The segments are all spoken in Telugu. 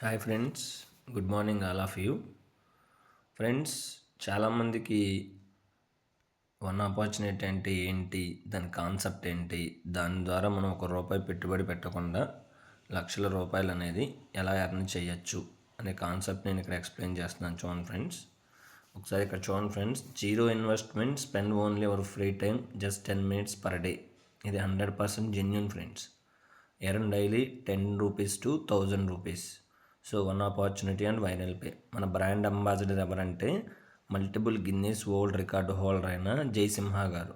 Hi friends good morning all of you friends చాలామందికి వన్ ఆపర్చునిటీ అంటే ఏంటి దాని కాన్సెప్ట్ ఏంటి దాని ద్వారా మనం ఒక రూపాయి పెట్టుబడి పెట్టకుండా లక్షల రూపాయలు అనేది ఎలా ఎర్న్ చేయొచ్చు అనే కాన్సెప్ట్ నేను ఇక్కడ ఎక్స్ప్లెయిన్ చేస్తున్నాను చూడండి ఫ్రెండ్స్ ఒకసారి ఇక్కడ చూడండి friends zero investment spend only our free time just ten minutes per day ఇది hundred percent genuine friends earn daily ten rupees two thousand rupees so one opportunity and viral pay. మన బ్రాండ్ అంబాసిడర్ ఎవరంటే multiple Guinness world record holder అయిన జయసింహ గారు.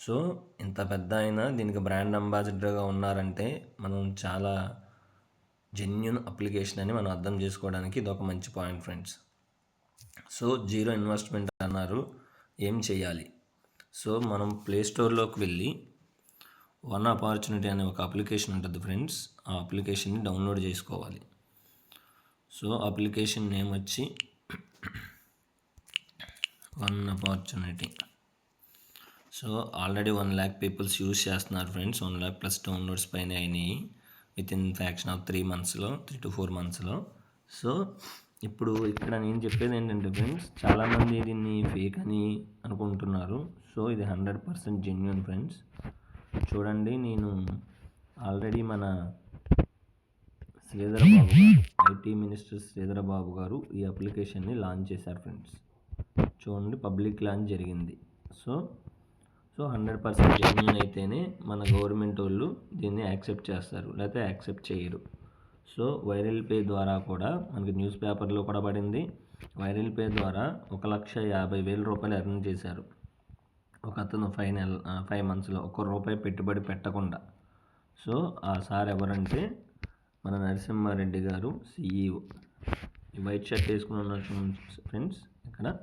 సో ఇంత పెద్ద అయినా దీనికి బ్రాండ్ అంబాసిడర్గా ఉన్నారంటే మనం చాలా జెన్యున్ అప్లికేషన్ అని మనం అర్థం చేసుకోవడానికి ఇది ఒక మంచి point friends. So zero investment అన్నారు ఏం చేయాలి? సో మనం ప్లే స్టోర్లోకి వెళ్ళి వన్ ఆపర్చునిటీ అనే ఒక అప్లికేషన్ ఉంటుంది ఫ్రెండ్స్. ఆ అప్లికేషన్ని డౌన్లోడ్ చేసుకోవాలి. సో అప్లికేషన్ నేమ్ వచ్చి one opportunity. So already one lakh peoples use చేస్తున్నారు friends. One lakh plus downloads పైన అయినాయి within fraction of three మంత్స్లో త్రీ టు ఫోర్ మంత్స్లో. సో ఇప్పుడు ఇక్కడ నేను చెప్పేది ఏంటంటే ఫ్రెండ్స్ చాలామంది దీన్ని ఫేక్ అని అనుకుంటున్నారు. సో ఇది హండ్రెడ్ పర్సెంట్ జెన్యున్ ఫ్రెండ్స్. చూడండి నేను ఆల్రెడీ మన శ్రీధర బాబు గారు ఐటీ మినిస్టర్ శ్రీధర బాబు గారు ఈ అప్లికేషన్ని లాంచ్ చేశారు ఫ్రెండ్స్. చూడండి పబ్లిక్ లాంచ్ జరిగింది. So so hundred percent genuine అయితేనే మన గవర్నమెంట్ వాళ్ళు దీన్ని యాక్సెప్ట్ చేస్తారు లేకపోతే యాక్సెప్ట్ చేయరు. సో వైరల్ పే ద్వారా కూడా మనకి న్యూస్ పేపర్లో కూడా పడింది. వైరల్ పే ద్వారా ఒక లక్ష యాభై వేల రూపాయలు ఎర్న్ చేశారు. ఒక అతను ఫైవ్ నెల ఫైవ్ మంత్స్లో ఒక్క రూపాయి పెట్టుబడి పెట్టకుండా. సో ఆ సార్ ఎవరంటే మన నరసింహారెడ్డి గారు సిఈఓ. ఈ వైట్ షర్ట్ వేసుకుని ఉన్నారు ఫ్రెండ్స్ ఇక్కడ.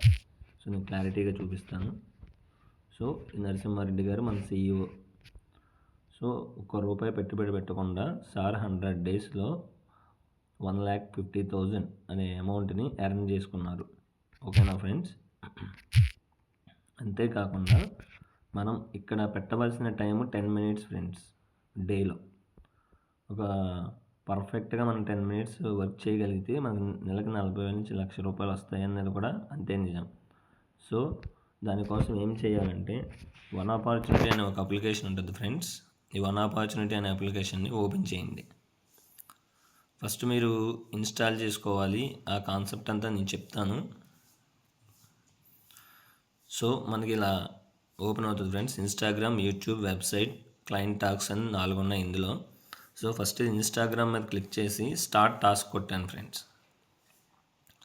సో నేను క్లారిటీగా చూపిస్తాను. సో ఈ నరసింహారెడ్డి గారు మన సిఈఓ. సో ఒక్క రూపాయి పెట్టుబడి పెట్టకుండా సార్ హండ్రెడ్ డేస్లో వన్ ల్యాక్ ఫిఫ్టీ థౌజండ్ అనే అమౌంట్ని ఎర్న్ చేసుకున్నారు. ఓకేనా ఫ్రెండ్స్? అంతేకాకుండా మనం ఇక్కడ పెట్టవలసిన టైం టెన్ మినిట్స్ ఫ్రెండ్స్ డేలో. ఒక పర్ఫెక్ట్గా మనం టెన్ మినిట్స్ వర్క్ చేయగలిగితే మనకు నెలకు నలభై వేల నుంచి లక్ష రూపాయలు వస్తాయి అనేది కూడా అంతే నిజం. సో దానికోసం ఏం చేయాలంటే వన్ ఆపర్చునిటీ అనే ఒక అప్లికేషన్ ఉంటుంది ఫ్రెండ్స్. ఈ వన్ ఆపర్చునిటీ అనే అప్లికేషన్ని ఓపెన్ చేయండి. ఫస్ట్ మీరు ఇన్స్టాల్ చేసుకోవాలి. ఆ కాన్సెప్ట్ అంతా నేను చెప్తాను. సో మనకి ఇలా ఓపెన్ అవుతుంది friends. Instagram YouTube website client tasks అని నాలుగు ఉన్నాయి ఇందులో. సో ఫస్ట్ ఇన్స్టాగ్రామ్ మీద క్లిక్ చేసి స్టార్ట్ టాస్క్ కొట్టాను friends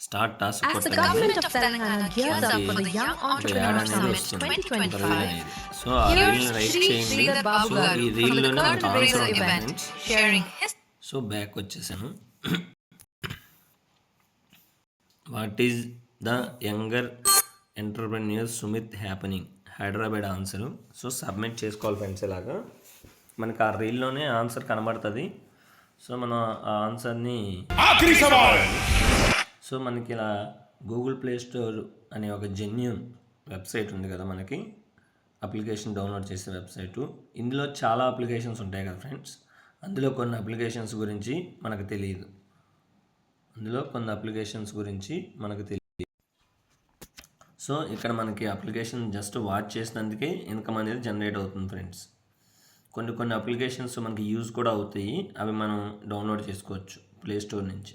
start task As the కొట్టగానే government of Telangana gears up for the Young ఒక యాడ్ Entrepreneur అనేది Summit వస్తుంది రీల్ 2025, అనేది సో ఆ రీల్ని రైట్ చేయండి. సో ఈ రీల్లోనే మనకు ఆన్సర్ ఉంటుంది ఫ్రెండ్స్ సో బ్యాక్ వచ్చేసాను. What is the younger entrepreneur summit happening Hyderabad answer so submit చేసుకోవాలి ఫ్రెండ్స్ ఇలాగా. మనకి ఆ రీల్లోనే ఆన్సర్ కనబడుతుంది. సో మనం ఆ ఆన్సర్ని సో మనకి ఇలా గూగుల్ ప్లే స్టోర్ అనే ఒక జెన్యున్ వెబ్సైట్ ఉంది కదా మనకి. అప్లికేషన్ డౌన్లోడ్ చేసే వెబ్సైటు. ఇందులో చాలా అప్లికేషన్స్ ఉంటాయి కదా ఫ్రెండ్స్. అందులో కొన్ని అప్లికేషన్స్ గురించి మనకు తెలియదు. అందులో కొన్ని అప్లికేషన్స్ గురించి మనకు తెలియదు సో ఇక్కడ మనకి అప్లికేషన్ జస్ట్ వాచ్ చేసినందుకే ఇన్కమ్ అనేది జనరేట్ అవుతుంది ఫ్రెండ్స్. కొన్ని కొన్ని అప్లికేషన్స్ మనకి యూజ్ కూడా అవుతాయి. అవి మనం డౌన్లోడ్ చేసుకోవచ్చు ప్లే స్టోర్ నుంచి.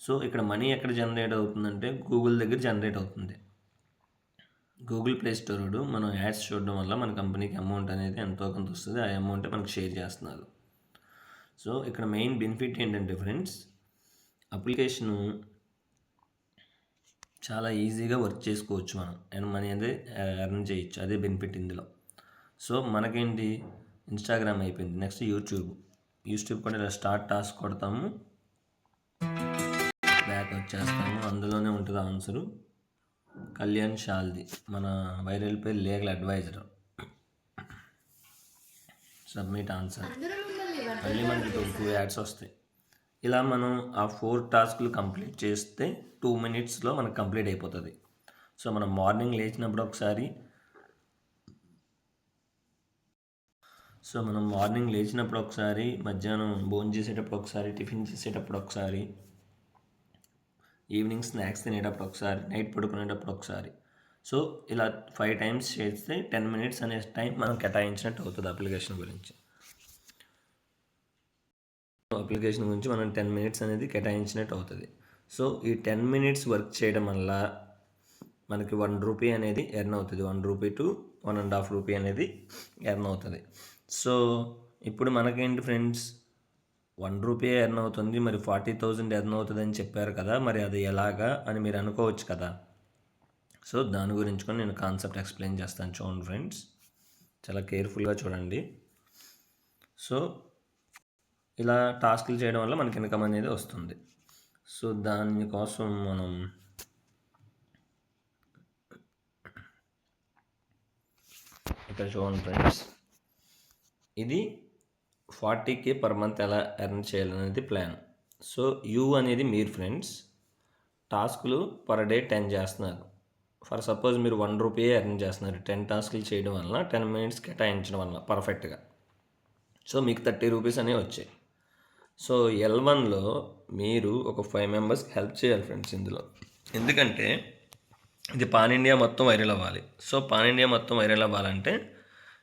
సో ఇక్కడ మనీ ఎక్కడ జనరేట్ అవుతుందంటే గూగుల్ దగ్గర జనరేట్ అవుతుంది. గూగుల్ ప్లే స్టోర్ మనం యాడ్స్ చూడడం వల్ల మన కంపెనీకి అమౌంట్ అనేది ఎంతో కొంత వస్తుంది ఆ అమౌంట్ మనకు షేర్ చేస్తున్నారు. సో ఇక్కడ మెయిన్ బెనిఫిట్ ఏంటంటే ఫ్రెండ్స్ అప్లికేషను చాలా ఈజీగా వర్క్ చేసుకోవచ్చు మనం. అండ్ మనీ అనేది ఎర్న్ చేయొచ్చు. అదే బెనిఫిట్ ఇందులో. సో మనకేంటి? ఇన్స్టాగ్రామ్ అయిపోయింది. నెక్స్ట్ యూట్యూబ్ యూట్యూబ్ కూడా ఇలా స్టార్ట్ టాస్క్ కొడతాము. బ్యాక్ వచ్చేస్తాము. అందులోనే ఉంటుంది ఆన్సరు కళ్యాణ్ షాల్ది మన వైరల్ పేరు లీగల్ అడ్వైజర్ సబ్మిట్ ఆన్సర్ మళ్ళీ మనకి టూ టూ యాడ్స్ వస్తాయి. ఇలా మనం ఆ ఫోర్ టాస్క్లు కంప్లీట్ చేస్తే టూ మినిట్స్లో మనకు కంప్లీట్ అయిపోతుంది. సో మనం మార్నింగ్ లేచినప్పుడు ఒకసారి సో మనం మార్నింగ్ లేచినప్పుడు ఒకసారి మధ్యాహ్నం భోజనం చేసేటప్పుడు ఒకసారి టిఫిన్ చేసేటప్పుడు ఒకసారి ఈవినింగ్ స్నాక్స్ తినేటప్పుడు ఒకసారి నైట్ పడుకునేటప్పుడు ఒకసారి. సో ఇలా ఫైవ్ టైమ్స్ చేస్తే టెన్ మినిట్స్ అనే టైం మనం కేటాయించినట్టు అవుతుంది అప్లికేషన్ గురించి. అప్లికేషన్ గురించి మనం టెన్ మినిట్స్ అనేది కేటాయించినట్టు అవుతుంది. సో ఈ టెన్ మినిట్స్ వర్క్ చేయడం వల్ల మనకి వన్ రూపీ అనేది ఎర్న్ అవుతుంది. One rupee to one and half rupee అనేది ఎర్న్ అవుతుంది. సో ఇప్పుడు మనకేంటి ఫ్రెండ్స్? వన్ రూపీ ఎర్న్ అవుతుంది మరి ఫార్టీ థౌజండ్ ఎర్న్ అవుతుంది అని చెప్పారు కదా మరి అది ఎలాగా అని మీరు అనుకోవచ్చు కదా. సో దాని గురించి కూడా నేను కాన్సెప్ట్ ఎక్స్ప్లెయిన్ చేస్తాను చూడండి ఫ్రెండ్స్. చాలా కేర్ఫుల్గా చూడండి. సో ఇలా టాస్క్లు చేయడం వల్ల మనకి ఇన్కమ్ అనేది వస్తుంది. సో దానికోసం మనం ఇక్కడ చూడండి ఫ్రెండ్స్ ఇది ఫార్టీ కే పర్ మంత్ ఎలా ఎర్న్ చేయాలనేది ప్లాన్ సో యూ అనేది మీరు ఫ్రెండ్స్ టాస్కులు పర్ డే టెన్ చేస్తున్నారు. ఫర్ సపోజ్ మీరు వన్ రూపీ ఎర్న్ చేస్తున్నారు. టెన్ టాస్కులు చేయడం వల్ల టెన్ మినిట్స్ కేటాయించడం వల్ల పర్ఫెక్ట్గా సో మీకు థర్టీ రూపీస్ అనేవి వచ్చాయి. సో ఎల్ వన్లో మీరు ఒక ఫైవ్ మెంబర్స్కి హెల్ప్ చేయాలి ఫ్రెండ్స్ ఇందులో. ఎందుకంటే ఇది పాన్ ఇండియా మొత్తం వైరల్ అవ్వాలి. సో పాన్ ఇండియా మొత్తం వైరల్ అవ్వాలంటే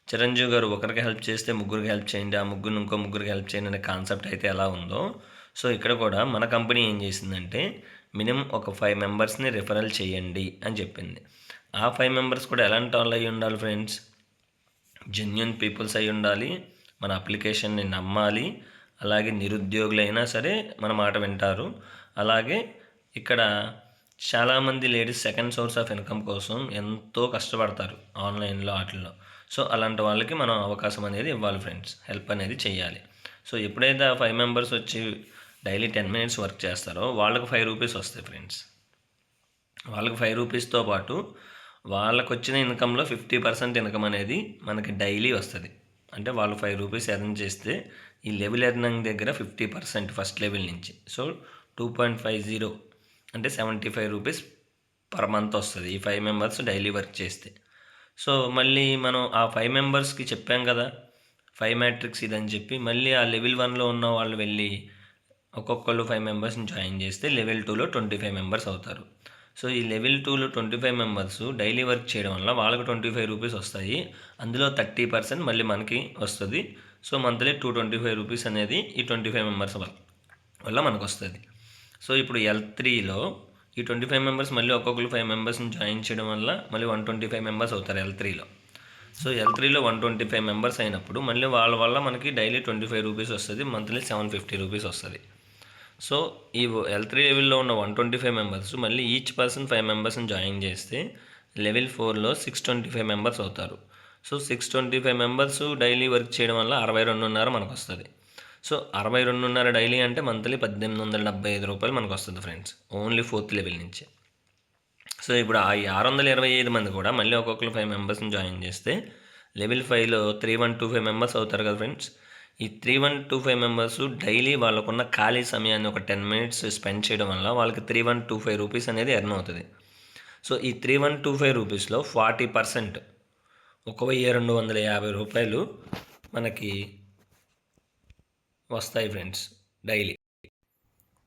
చిరంజీవి గారు ఒకరికి హెల్ప్ చేస్తే ముగ్గురికి హెల్ప్ చేయండి ఆ ముగ్గురు ఇంకో ముగ్గురికి హెల్ప్ చేయండి అనే కాన్సెప్ట్ అయితే ఎలా ఉందో సో ఇక్కడ కూడా మన కంపెనీ ఏం చేసిందంటే మినిమం ఒక ఫైవ్ మెంబర్స్ని రిఫరల్ చేయండి అని చెప్పింది. ఆ ఫైవ్ మెంబర్స్ కూడా ఎలాంటి వాళ్ళు అయి ఉండాలి ఫ్రెండ్స్? జెన్యున్ పీపుల్స్ అయి ఉండాలి మన అప్లికేషన్ని నమ్మాలి అలాగే నిరుద్యోగులైనా సరే మన మాట వింటారు. అలాగే ఇక్కడ చాలామంది ladies second source of income కోసం ఎంతో కష్టపడతారు ఆన్లైన్లో వాటిల్లో సో అలాంటి వాళ్ళకి మనం అవకాశం అనేది ఇవ్వాలి ఫ్రెండ్స్. హెల్ప్ అనేది చేయాలి. సో ఎప్పుడైతే ఆ ఫైవ్ మెంబర్స్ వచ్చి డైలీ టెన్ మినిట్స్ వర్క్ చేస్తారో వాళ్ళకి ఫైవ్ రూపీస్ వస్తాయి ఫ్రెండ్స్. వాళ్ళకి ఫైవ్ రూపీస్తో పాటు వాళ్ళకు వచ్చిన ఇన్కంలో ఫిఫ్టీ పర్సెంట్ ఇన్కమ్ అనేది మనకి డైలీ వస్తుంది. అంటే వాళ్ళు ఫైవ్ రూపీస్ ఎర్న్ చేస్తే ఈ లెవెల్ ఎర్నింగ్ దగ్గర ఫిఫ్టీ పర్సెంట్ ఫస్ట్ లెవెల్ నుంచి. So two point five zero అంటే seventy five rupees per month వస్తుంది. ఈ ఫైవ్ మెంబర్స్ డైలీ వర్క్ చేస్తే. సో మళ్ళీ మనం ఆ ఫైవ్ మెంబర్స్కి చెప్పాం కదా ఫైవ్ మ్యాట్రిక్స్ ఇదని చెప్పి మళ్ళీ ఆ లెవెల్ వన్లో ఉన్న వాళ్ళు వెళ్ళి ఒక్కొక్కళ్ళు ఫైవ్ మెంబర్స్ని జాయిన్ చేస్తే లెవెల్ టూలో ట్వంటీ ఫైవ్ మెంబర్స్ అవుతారు. సో ఈ లెవెల్ టూలో twenty five members daily work చేయడం వల్ల వాళ్ళకి ట్వంటీ ఫైవ్ రూపీస్ వస్తాయి. అందులో థర్టీ పర్సెంట్ మళ్ళీ మనకి వస్తుంది. So monthly two twenty five rupees అనేది ఈ ట్వంటీ ఫైవ్ మెంబర్స్ వల్ల వల్ల మనకు వస్తుంది. సో ఇప్పుడు ఎల్ త్రీలో ఈ ట్వంటీ ఫైవ్ మెంబర్స్ మళ్ళీ ఒక్కొక్కరు ఫైవ్ మెంబర్స్ని జాయిన్ చేయడం వల్ల మళ్ళీ వన్ ట్వంటీ ఫైవ్ మెంబర్స్ అవుతారు ఎల్ త్రీలో సో ఎల్ త్రీలో వన్ ట్వంటీ ఫైవ్ మెంబర్స్ అయినప్పుడు మళ్ళీ వాళ్ళ వల్ల మనకి డైలీ ట్వంటీ ఫైవ్ రూపీస్ వస్తుంది మంత్లీ సెవెన్ ఫిఫ్టీ రూపీస్ వస్తుంది. సో ఈ ఎల్ త్రీ లెవెల్లో ఉన్న వన్ ట్వంటీ ఫైవ్ మెంబర్స్ మళ్ళీ ఈచ్ పర్సన్ ఫైవ్ మెంబర్స్ని జాయిన్ చేస్తే లెవెల్ ఫోర్లో సిక్స్ ట్వంటీ ఫైవ్ మెంబర్స్ అవుతారు. So six twenty five members daily work చేయడం వల్ల అరవై రెండున్నర మనకు వస్తుంది. సో అరవై రెండున్నర డైలీ అంటే మంత్లీ పద్దెనిమిది వందల డెబ్బై ఐదు రూపాయలు మనకు వస్తుంది ఫ్రెండ్స్. ఓన్లీ ఫోర్త్ లెవెల్ నుంచి. సో ఇప్పుడు ఆ ఆరు వందల ఇరవై ఐదు మంది కూడా మళ్ళీ ఒక్కొక్కరు ఫైవ్ మెంబర్స్ని జాయిన్ చేస్తే లెవెల్ ఫైవ్లో three one two five members అవుతారు కదా ఫ్రెండ్స్. ఈ three one two five members daily వాళ్ళకున్న ఖాళీ సమయాన్ని ఒక టెన్ మినిట్స్ స్పెండ్ చేయడం వల్ల వాళ్ళకి three one two five rupees అనేది ఎర్న్ అవుతుంది. సో ఈ త్రీ వన్ టూ ఫైవ్ రూపీస్లో ఫార్టీ పర్సెంట్ ఒక వెయ్యి రెండు వందల యాభై రూపాయలు మనకి వస్తాయి ఫ్రెండ్స్ డైలీ.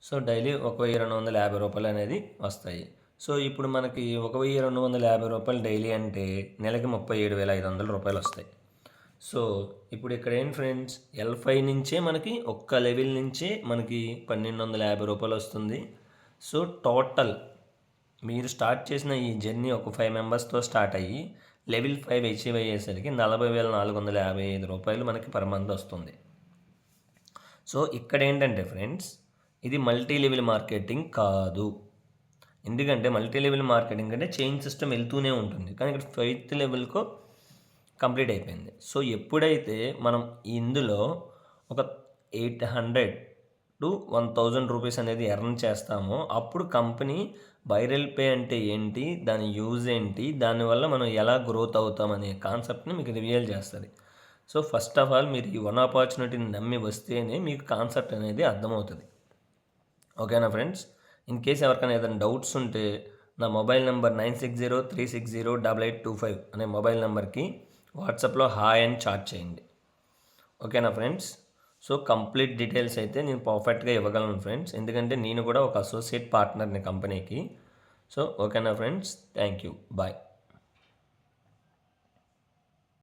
సో డైలీ ఒక వెయ్యి రెండు వందల యాభై రూపాయలు అనేది వస్తాయి. సో ఇప్పుడు మనకి ఒక వెయ్యి రెండు వందల యాభై రూపాయలు డైలీ అంటే నెలకి ముప్పై ఏడు వేల ఐదు వందల రూపాయలు వస్తాయి. సో ఇప్పుడు ఇక్కడ ఏంటి ఫ్రెండ్స్ ఎల్ ఫైవ్ నుంచే మనకి ఒక్క లెవెల్ నుంచే మనకి పన్నెండు వందల యాభై రూపాయలు వస్తుంది. సో టోటల్ మీరు స్టార్ట్ చేసిన ఈ జర్నీ ఒక ఫైవ్ మెంబర్స్తో స్టార్ట్ అయ్యి లెవెల్ ఫైవ్ అచీవ్ అయ్యేసరికి నలభై వేల నాలుగు వందల యాభై ఐదు రూపాయలు మనకి పర్ మంత్ వస్తుంది. సో ఇక్కడ ఏంటంటే ఫ్రెండ్స్ ఇది మల్టీ లెవెల్ మార్కెటింగ్ కాదు. ఎందుకంటే మల్టీ లెవెల్ మార్కెటింగ్ అంటే చైన్ సిస్టమ్ వెళ్తూనే ఉంటుంది. కానీ ఇక్కడ ఫైత్ లెవెల్కు కంప్లీట్ అయిపోయింది. సో ఎప్పుడైతే మనం ఇందులో ఒక eight hundred to one thousand rupees అనేది ఎర్న్ చేస్తామో అప్పుడు కంపెనీ వైరల్ పే అంటే ఏంటి దాని యూజ్ ఏంటి దానివల్ల మనం ఎలా గ్రోత్ అవుతాం అనే కాన్సెప్ట్ని మీకు రివీల్ చేస్తుంది. సో ఫస్ట్ ఆఫ్ ఆల్ మీరు ఈ వన్ ఆపర్చునిటీని నమ్మి వస్తేనే మీకు కాన్సెప్ట్ అనేది అర్థమవుతుంది. ఓకేనా ఫ్రెండ్స్? ఇన్ కేస్ ఎవరికైనా ఏదైనా డౌట్స్ ఉంటే నా mobile number nine six zero three six zero double eight two five అనే మొబైల్ నెంబర్కి వాట్సాప్లో హాయ్ అని చాట్ చేయండి. ఓకేనా ఫ్రెండ్స్? సో కంప్లీట్ డీటెయిల్స్ అయితే నేను పర్ఫెక్ట్గా ఇవ్వగలను ఫ్రెండ్స్. ఎందుకంటే నేను కూడా ఒక అసోసియేట్ పార్ట్నర్ని కంపెనీకి. సో ఓకేనా ఫ్రెండ్స్? Thank you. బాయ్.